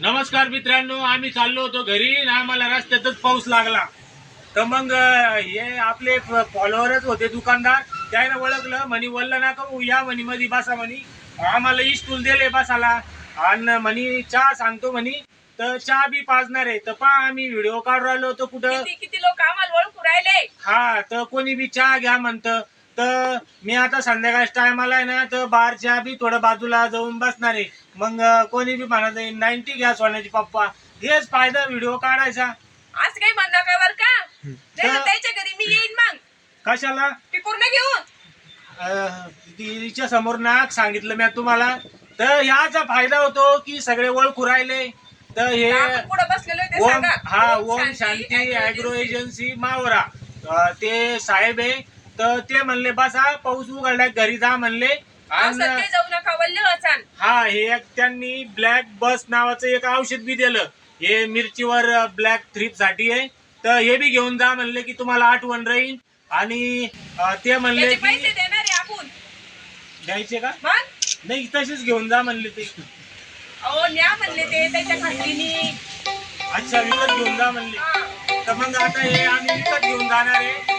नमस्कार मित्रांनो आम्ही चाललो होतो घरी आणि आम्हाला रस्त्यातच पाऊस लागला. तर मग हे आपले फॉलोअरच होते दुकानदार. त्याने ओळखलं म्हणी वल्ल ना करू या म्हणी मध्ये बसा म्हणी. आम्हाला इस्टूल दिले बसाला आणि म्हणी चहा सांगतो म्हणी. तर चहा बी पाजणार आहे. तर पहा आम्ही व्हिडिओ काढून राहिलो होतो कुठं. किती किती लोक आम्हाला ओळखू राहिले. हा तर कोणी बी चहा घ्या म्हणतं. तर मी आता संध्याकाळच्या टायमाला आहे ना तर बार चहा बी थोडं बाजूला जाऊन बसणार आहे. मग कोणी बी म्हणत नाईन्टी घ्या सोन्याची पप्पा. हेच फायदा व्हिडिओ काढायचा. आज काही म्हणता काय बर का? तर त्याच्या घरी मी येईन मग. कशाला? ती पूर्ण घेऊन. अं, तिच्या समोर नाक सांगितलं मी तुम्हाला. तर ह्याचा फायदा होतो की सगळे ओळखू राहिले. तर हे आपण पुढे बसलेलो आहे ते ओम सांगा. हा ओम शांती ऍग्रो एजन्सी मावरा. अं, ते साहेब आहे. तर ते म्हणले बसा पाऊस उघडला घरी जा म्हणले. आणि सध्या जाऊ नका वल्ले वाचान हा हे एक त्यांनी ब्लॅक बस नावाचं एक औषध बी दिलं. हे मिरचीवर ब्लॅक थ्रीपसाठी आहे. तर हे बी घेऊन जा म्हणले की तुम्हाला आठवण राहील. आणि अं, ते म्हणले त्याचे की पैसे देणार आहे आपण. द्यायचे का? मग? नाही तसेच घेऊन जा म्हणले ते. अहो न्या म्हणले ते त्याच्या खात्रीनी. अच्छा विकत घेऊन जा म्हणले. हा. तर मग आता हे आम्ही विकत घेऊन जाणार आहे.